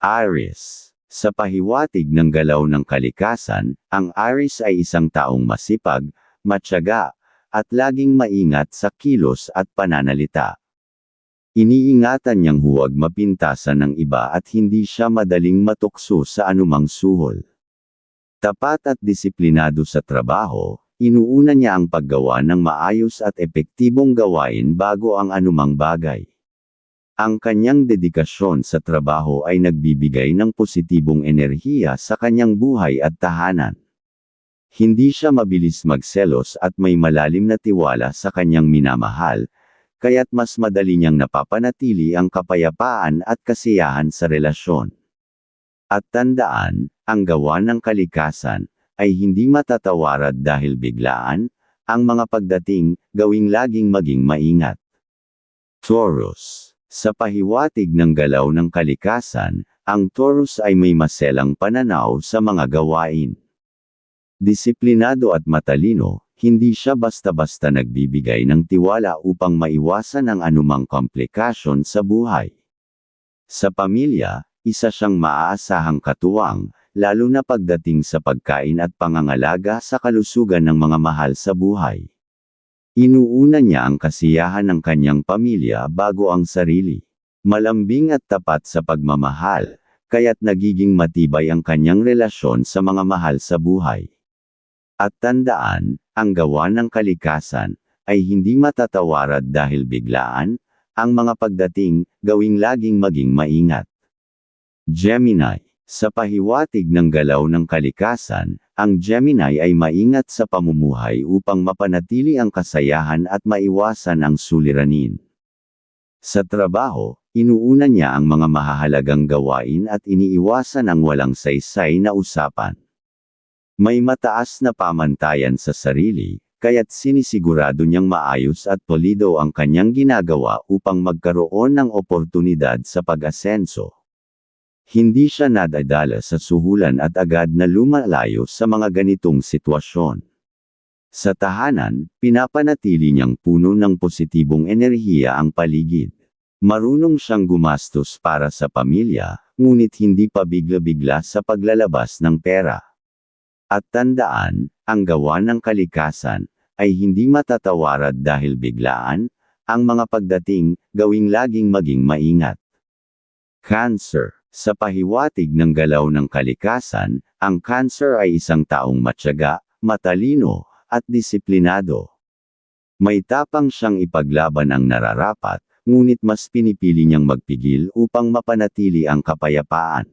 Aries. Sa pahiwatig ng galaw ng kalikasan, ang Aries ay isang taong masipag, matyaga, at laging maingat sa kilos at pananalita. Iniingatan niyang huwag mapintasan ng iba at hindi siya madaling matukso sa anumang suhol. Tapat at disiplinado sa trabaho, inuuna niya ang paggawa ng maayos at epektibong gawain bago ang anumang bagay. Ang kanyang dedikasyon sa trabaho ay nagbibigay ng positibong enerhiya sa kanyang buhay at tahanan. Hindi siya mabilis magselos at may malalim na tiwala sa kanyang minamahal, kaya't mas madali niyang napapanatili ang kapayapaan at kasiyahan sa relasyon. At tandaan, ang gawa ng kalikasan, ay hindi matatawarad dahil biglaan, ang mga pagdating, gawing laging maging maingat. Taurus Sa pahiwatig ng galaw ng kalikasan, ang Taurus ay may maselang pananaw sa mga gawain. Disiplinado at matalino, hindi siya basta-basta nagbibigay ng tiwala upang maiwasan ang anumang komplikasyon sa buhay. Sa pamilya, isa siyang maaasahang katuwang, lalo na pagdating sa pagkain at pangangalaga sa kalusugan ng mga mahal sa buhay. Inuuna niya ang kasiyahan ng kanyang pamilya bago ang sarili. Malambing at tapat sa pagmamahal, kaya't nagiging matibay ang kanyang relasyon sa mga mahal sa buhay. At tandaan, ang gawa ng kalikasan, ay hindi matatawarad dahil biglaan, ang mga pagdating, gawing laging maging maingat. Gemini Sa pahiwatig ng galaw ng kalikasan, ang Gemini ay maingat sa pamumuhay upang mapanatili ang kasayahan at maiwasan ang suliranin. Sa trabaho, inuuna niya ang mga mahahalagang gawain at iniiwasan ang walang saysay na usapan. May mataas na pamantayan sa sarili, kaya't sinisigurado niyang maayos at polido ang kanyang ginagawa upang magkaroon ng oportunidad sa pag-asenso. Hindi siya nadadala sa suhulan at agad na lumalayo sa mga ganitong sitwasyon. Sa tahanan, pinapanatili niyang puno ng positibong enerhiya ang paligid. Marunong siyang gumastos para sa pamilya, ngunit hindi pa bigla-bigla sa paglalabas ng pera. At tandaan, ang gawa ng kalikasan, ay hindi matatawarad dahil biglaan, ang mga pagdating, gawing laging maging maingat. Cancer Sa pahiwatig ng galaw ng kalikasan, ang cancer ay isang taong matyaga, matalino, at disiplinado. May tapang siyang ipaglaban ang nararapat, ngunit mas pinipili niyang magpigil upang mapanatili ang kapayapaan.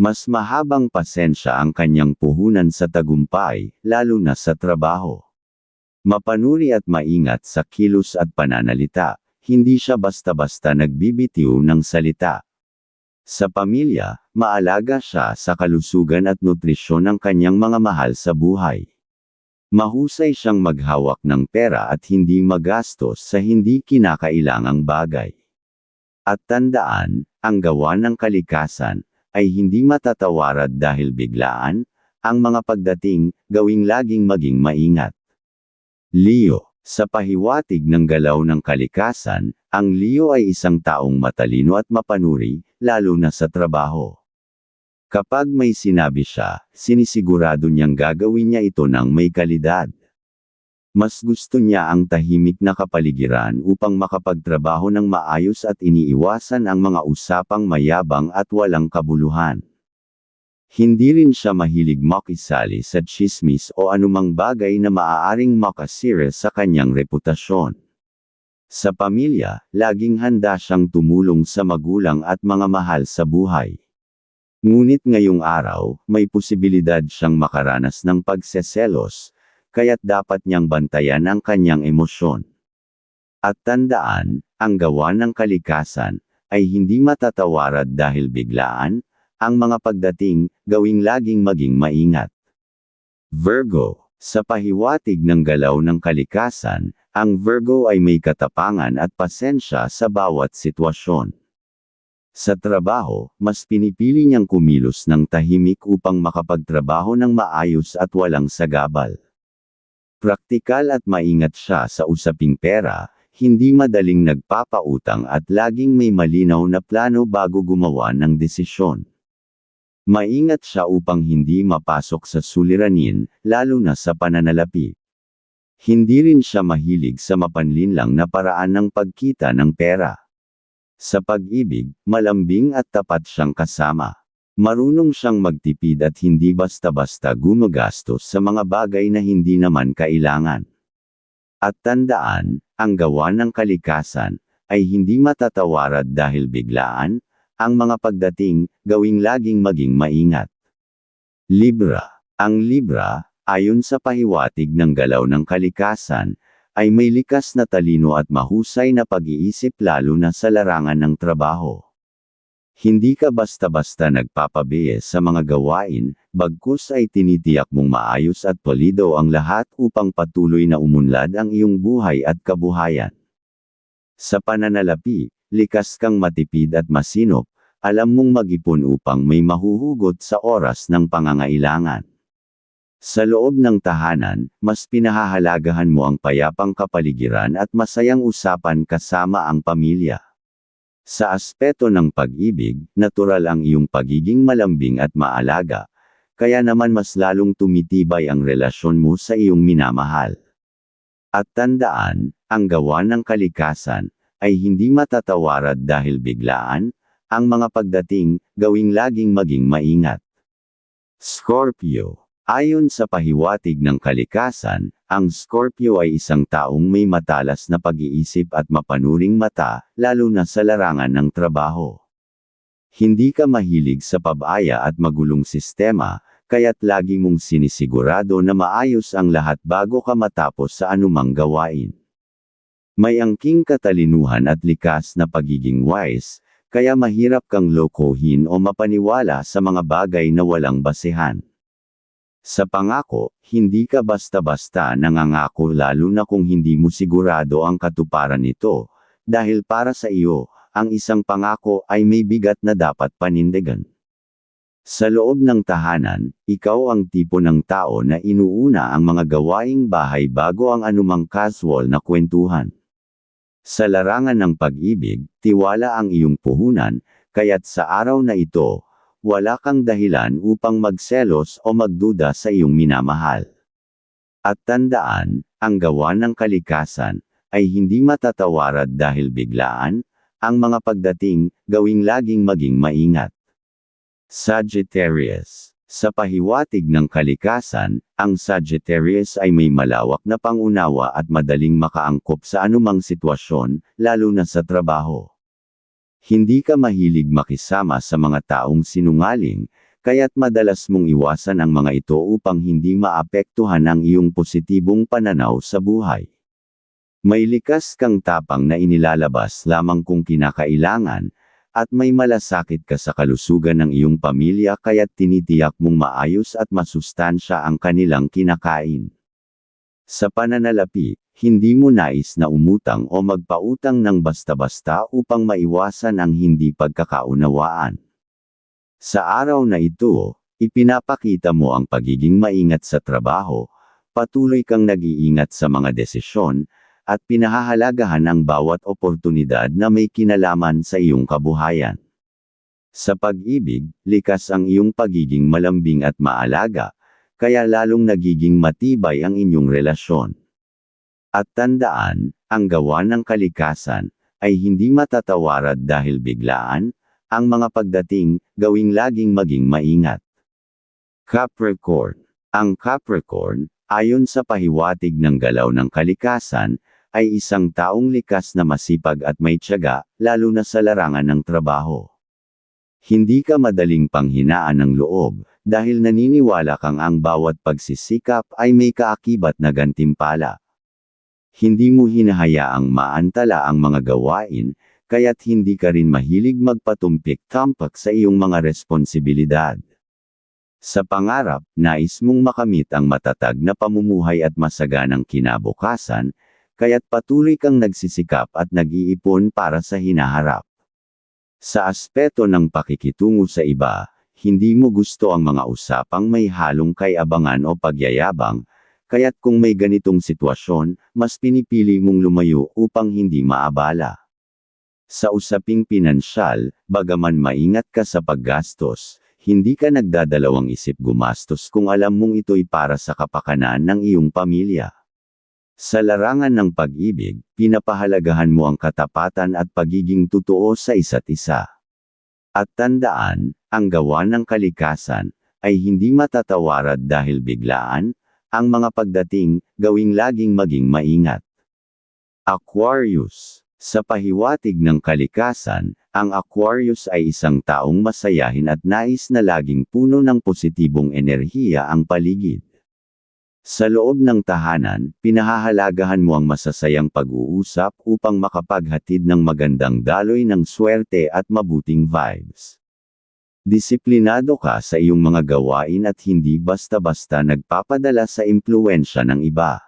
Mas mahabang pasensya ang kanyang puhunan sa tagumpay, lalo na sa trabaho. Mapanuri at maingat sa kilos at pananalita, hindi siya basta-basta nagbibitiw ng salita. Sa pamilya, maalaga siya sa kalusugan at nutrisyon ng kanyang mga mahal sa buhay. Mahusay siyang maghawak ng pera at hindi magastos sa hindi kinakailangang bagay. At tandaan, ang gawa ng kalikasan, ay hindi matatawarad dahil biglaan, ang mga pagdating, gawing laging maging maingat. Leo sa pahiwatig ng galaw ng kalikasan, ang Leo ay isang taong matalino at mapanuri, lalo na sa trabaho. Kapag may sinabi siya, sinisigurado niyang gagawin niya ito ng may kalidad. Mas gusto niya ang tahimik na kapaligiran upang makapagtrabaho ng maayos at iniiwasan ang mga usapang mayabang at walang kabuluhan. Hindi rin siya mahilig makisali sa chismis o anumang bagay na maaaring makasira sa kanyang reputasyon. Sa pamilya, laging handa siyang tumulong sa magulang at mga mahal sa buhay. Ngunit ngayong araw, may posibilidad siyang makaranas ng pagseselos, kaya't dapat niyang bantayan ang kanyang emosyon. At tandaan, ang gawa ng kalikasan, ay hindi matatawarad dahil biglaan, ang mga pagdating, gawing laging maging maingat. Virgo, sa pahiwatig ng galaw ng kalikasan, ang Virgo ay may katapangan at pasensya sa bawat sitwasyon. Sa trabaho, mas pinipili niyang kumilos ng tahimik upang makapagtrabaho ng maayos at walang sagabal. Praktikal at maingat siya sa usaping pera, hindi madaling nagpapautang at laging may malinaw na plano bago gumawa ng desisyon. Maingat siya upang hindi mapasok sa suliranin, lalo na sa pananalapi. Hindi rin siya mahilig sa mapanlinlang na paraan ng pagkita ng pera. Sa pag-ibig, malambing at tapat siyang kasama. Marunong siyang magtipid at hindi basta-basta gumagastos sa mga bagay na hindi naman kailangan. At tandaan, ang gawa ng kalikasan, ay hindi matatawarad dahil biglaan, ang mga pagdating, gawing laging maging maingat. Libra. Ang Libra, ayon sa pahiwatig ng galaw ng kalikasan, ay may likas na talino at mahusay na pag-iisip lalo na sa larangan ng trabaho. Hindi ka basta-basta nagpapabiye sa mga gawain, bagkus ay tinitiyak mong maayos at polido ang lahat upang patuloy na umunlad ang iyong buhay at kabuhayan. Sa pananalapi, likas kang matipid at masinop, alam mong mag-ipon upang may mahuhugot sa oras ng pangangailangan. Sa loob ng tahanan, mas pinahahalagahan mo ang payapang kapaligiran at masayang usapan kasama ang pamilya. Sa aspeto ng pag-ibig, natural ang iyong pagiging malambing at maalaga, kaya naman mas lalong tumitibay ang relasyon mo sa iyong minamahal. At tandaan, ang gawa ng kalikasan, ay hindi matatawarad dahil biglaan, ang mga pagdating, gawing laging maging maingat. Scorpio Ayon sa pahiwatig ng kalikasan, ang Scorpio ay isang taong may matalas na pag-iisip at mapanuring mata, lalo na sa larangan ng trabaho. Hindi ka mahilig sa pabaya at magulong sistema, kaya't lagi mong sinisigurado na maayos ang lahat bago ka matapos sa anumang gawain. May angking katalinuhan at likas na pagiging wise, kaya mahirap kang lokohin o mapaniwala sa mga bagay na walang basehan. Sa pangako, hindi ka basta-basta nangangako lalo na kung hindi mo sigurado ang katuparan nito, dahil para sa iyo, ang isang pangako ay may bigat na dapat panindigan. Sa loob ng tahanan, ikaw ang tipo ng tao na inuuna ang mga gawaing bahay bago ang anumang casual na kwentuhan. Sa larangan ng pag-ibig, tiwala ang iyong puhunan, kaya't sa araw na ito, wala kang dahilan upang magselos o magduda sa iyong minamahal. At tandaan, ang gawa ng kalikasan, ay hindi matatawarad dahil biglaan, ang mga pagdating, gawing laging maging maingat. Sagittarius Sa pahiwatig ng kalikasan, ang Sagittarius ay may malawak na pangunawa at madaling makaangkop sa anumang sitwasyon, lalo na sa trabaho. Hindi ka mahilig makisama sa mga taong sinungaling, kaya't madalas mong iwasan ang mga ito upang hindi maapektuhan ang iyong positibong pananaw sa buhay. May likas kang tapang na inilalabas lamang kung kinakailangan, at may malasakit ka sa kalusugan ng iyong pamilya kaya't tinitiyak mong maayos at masustansya ang kanilang kinakain. Sa pananalapi, hindi mo nais na umutang o magpautang ng basta-basta upang maiwasan ang hindi pagkakaunawaan. Sa araw na ito, ipinapakita mo ang pagiging maingat sa trabaho, patuloy kang nag-iingat sa mga desisyon, at pinahahalagahan ang bawat oportunidad na may kinalaman sa iyong kabuhayan. Sa pag-ibig, likas ang iyong pagiging malambing at maalaga, kaya lalong nagiging matibay ang inyong relasyon. At tandaan, ang gawa ng kalikasan, ay hindi matatawarad dahil biglaan, ang mga pagdating, gawing laging maging maingat. Capricorn Ang Capricorn, ayon sa pahiwatig ng galaw ng kalikasan, ay isang taong likas na masipag at may tiyaga, lalo na sa larangan ng trabaho. Hindi ka madaling panghinaan ng loob, dahil naniniwala kang ang bawat pagsisikap ay may kaakibat na gantimpala. Hindi mo hinahayaang maantala ang mga gawain, kaya't hindi ka rin mahilig magpatumpik-tampak sa iyong mga responsibilidad. Sa pangarap, nais mong makamit ang matatag na pamumuhay at masaganang kinabukasan, kaya't patuloy kang nagsisikap at nag-iipon para sa hinaharap. Sa aspeto ng pakikitungo sa iba, hindi mo gusto ang mga usapang may halong kay abangan o pagyayabang, kaya't kung may ganitong sitwasyon, mas pinipili mong lumayo upang hindi maabala. Sa usaping pinansyal, bagaman maingat ka sa paggastos, hindi ka nagdadalawang isip gumastos kung alam mong ito'y para sa kapakanan ng iyong pamilya. Sa larangan ng pag-ibig, pinapahalagahan mo ang katapatan at pagiging totoo sa isa't isa. At tandaan, ang gawa ng kalikasan, ay hindi matatawarad dahil biglaan, ang mga pagdating, gawing laging maging maingat. Aquarius Sa pahiwatig ng kalikasan, ang Aquarius ay isang taong masayahin at nais na laging puno ng positibong enerhiya ang paligid. Sa loob ng tahanan, pinahahalagahan mo ang masasayang pag-uusap upang makapaghatid ng magandang daloy ng swerte at mabuting vibes. Disiplinado ka sa iyong mga gawain at hindi basta-basta nagpapadala sa impluensya ng iba.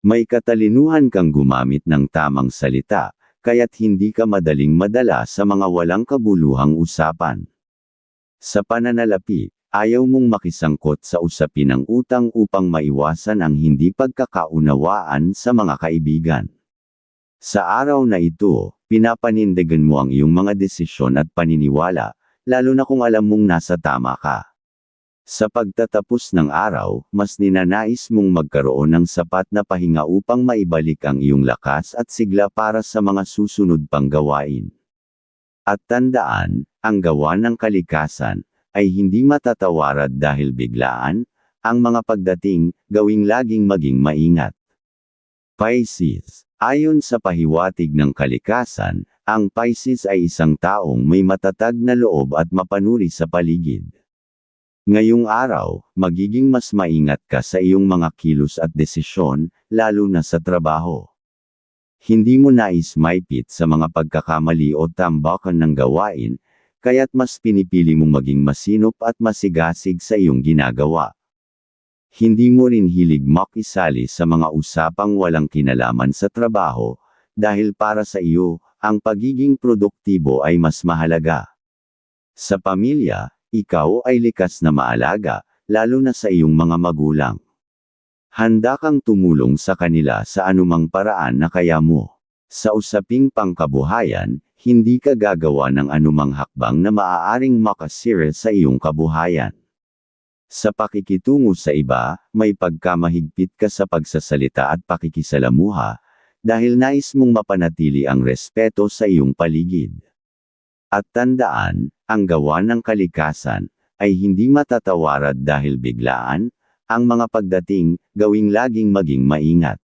May katalinuhan kang gumamit ng tamang salita, kaya't hindi ka madaling madala sa mga walang kabuluhang usapan. Sa pananalapi, ayaw mong makisangkot sa usapin ng utang upang maiwasan ang hindi pagkakaunawaan sa mga kaibigan. Sa araw na ito, pinapanindigan mo ang iyong mga desisyon at paniniwala, lalo na kung alam mong nasa tama ka. Sa pagtatapos ng araw, mas ninanais mong magkaroon ng sapat na pahinga upang maibalik ang iyong lakas at sigla para sa mga susunod pang gawain. At tandaan, ang gawa ng kalikasan, ay hindi matatawarad dahil biglaan, ang mga pagdating, gawing laging maging maingat. Pisces Ayon sa pahiwatig ng kalikasan, ang Pisces ay isang taong may matatag na loob at mapanuri sa paligid. Ngayong araw, magiging mas maingat ka sa iyong mga kilos at desisyon, lalo na sa trabaho. Hindi mo nais maipit sa mga pagkakamali o tambakan ng gawain, kaya't mas pinipili mong maging masinop at masigasig sa iyong ginagawa. Hindi mo rin hilig makisali sa mga usapang walang kinalaman sa trabaho, dahil para sa iyo, ang pagiging produktibo ay mas mahalaga. Sa pamilya, ikaw ay likas na maalaga, lalo na sa iyong mga magulang. Handa kang tumulong sa kanila sa anumang paraan na kaya mo. Sa usaping pangkabuhayan, hindi ka gagawa ng anumang hakbang na maaaring makasira sa iyong kabuhayan. Sa pakikitungo sa iba, may pagkamahigpit ka sa pagsasalita at pakikisalamuha, dahil nais mong mapanatili ang respeto sa iyong paligid. At tandaan, ang gawa ng kalikasan, ay hindi matatawarad dahil biglaan, ang mga pagdating, gawing laging maging maingat.